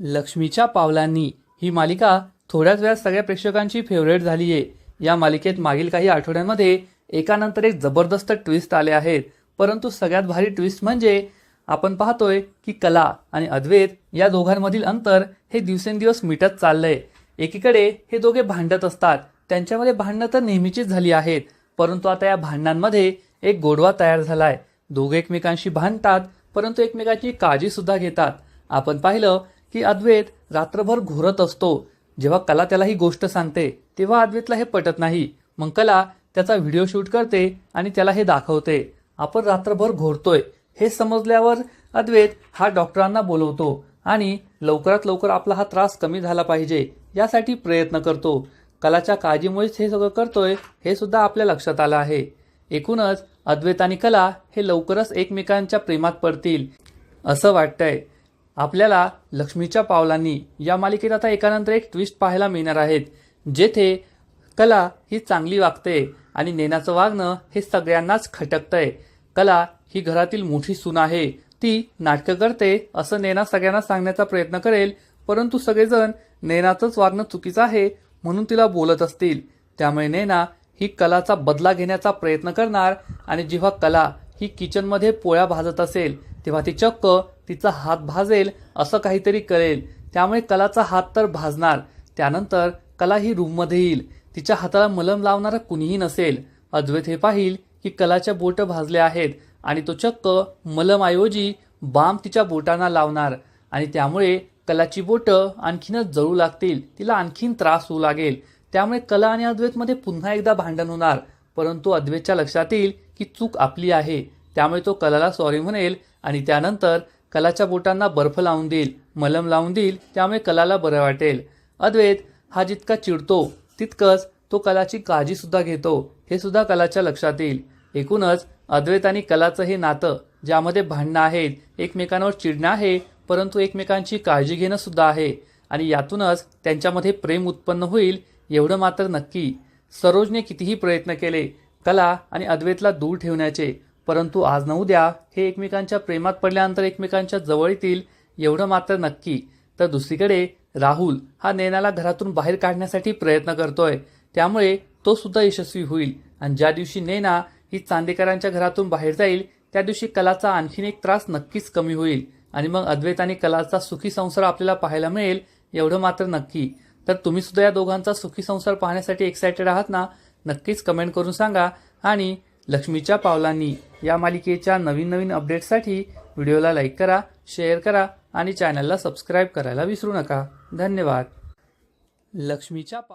लक्ष्मीच्या पावलांनी ही मालिका थोड्याच वेळात सगळ्या प्रेक्षकांची फेवरेट झाली आहे या मालिकेत मागील काही आठवड्यांमध्ये एकानंतर एक जबरदस्त ट्विस्ट आले आहेत. परंतु सगळ्यात भारी ट्विस्ट म्हणजे आपण पाहतोय की कला आणि अद्वैत या दोघांमधील अंतर हे दिवसेंदिवस मिटत चाललंय. एकीकडे हे दोघे भांडत असतात. त्यांच्यामध्ये भांडणं तर नेहमीचीच झाली आहेत. परंतु आता या भांडणांमध्ये एक गोडवा तयार झालाय. दोघे एकमेकांशी भांडतात परंतु एकमेकांची काळजी सुद्धा घेतात. आपण पाहिलं की अद्वैत रात्रभर घोरत असतो. जेव्हा कला त्याला ही गोष्ट सांगते तेव्हा अद्वैतला हे पटत नाही. मग कला त्याचा व्हिडिओ शूट करते आणि त्याला हे दाखवते. आपण रात्रभर घोरतोय. हे समजल्यावर अद्वैत हा डॉक्टरांना बोलवतो आणि लवकरात लवकर आपला हा त्रास कमी झाला पाहिजे यासाठी प्रयत्न करतो. कलाच्या काळजीमुळेच हे सगळं करतोय हे सुद्धा आपल्या लक्षात आलं आहे. एकूणच अद्वैत आणि कला हे लवकरच एकमेकांच्या प्रेमात पडतील असं वाटतंय. आपल्याला लक्ष्मीच्या पावलांनी या मालिकेत आता एकानंतर एक ट्विस्ट पाहायला मिळणार आहेत जेथे कला ही चांगली वागते आणि नेनाचं वागणं हे सगळ्यांनाच खटकतंय. कला ही घरातील मोठी सून आहे. ती नाटकं करते असं नेना सगळ्यांना सांगण्याचा प्रयत्न करेल परंतु सगळेजण नेनाचंच वागणं चुकीचं आहे म्हणून तिला बोलत असतील. त्यामुळे नेना ही कलाचा बदला घेण्याचा प्रयत्न करणार आणि जेव्हा कला ही किचनमध्ये पोळ्या भाजत असेल तेव्हा ती चक्क तिचा हात भाजेल असं काहीतरी करेल. त्यामुळे कलाचा हात तर भाजणार. त्यानंतर कला ही रूममध्ये येईल. तिच्या हाताला मलम लावणारा कुणीही नसेल. अद्वैत हे पाहिल की कलाच्या बोट भाजले आहेत आणि तो चक्क मलमऐवजी बाम तिच्या बोटांना लावणार. आणि त्यामुळे कलाची बोटं आणखीनच जळू लागतील. तिला आणखीन त्रास होऊ लागेल. त्यामुळे कला आणि अद्वैतमध्ये पुन्हा एकदा भांडण होणार. परंतु अद्वैतच्या लक्षात येईल की चूक आपली आहे. त्यामुळे तो कलाला सॉरी म्हणेल आणि त्यानंतर कलाच्या बोटांना बर्फ लावून देईल मलम लावून देईल त्यामुळे कलाला बरं वाटेल. अद्वैत हा जितका चिडतो तितकंच तो कलाची काळजीसुद्धा घेतो हे सुद्धा कलाच्या लक्षात येईल. एकूणच अद्वैत आणि कलाचं हे नातं ज्यामध्ये भांडणं आहेत एकमेकांवर चिडणं आहे परंतु एकमेकांची काळजी घेणं सुद्धा आहे. आणि यातूनच त्यांच्यामध्ये प्रेम उत्पन्न होईल एवढं मात्र नक्की. सरोजने कितीही प्रयत्न केले कला आणि अद्वैतला दूर ठेवण्याचे परंतु आज न उद्या हे एकमेकांच्या प्रेमात पडल्यानंतर एकमेकांच्या जवळ येतील एवढं मात्र नक्की. तर दुसरीकडे राहुल हा नैनाला घरातून बाहेर काढण्यासाठी प्रयत्न करतोय. त्यामुळे तो सुद्धा यशस्वी होईल. आणि ज्या दिवशी नैना ही चांदेकरांच्या घरातून बाहेर जाईल त्या दिवशी कलाचा आणखीन एक त्रास नक्कीच कमी होईल. आणि मग अद्वैत आणि कलाचा सुखी संसार आपल्याला पाहायला मिळेल एवढं मात्र नक्की. तर तुम्ही सुद्धा या दोघांचा सुखी संसार पाहण्यासाठी एक्सायटेड आहात ना? नक्कीच कमेंट करून सांगा. आणि लक्ष्मीच्या पावलांनी या मालिकेच्या नवीन नवीन अपडेट्ससाठी व्हिडिओला लाईक करा शेअर करा आणि चॅनलला सबस्क्राईब करायला विसरू नका. धन्यवाद. लक्ष्मीच्या पा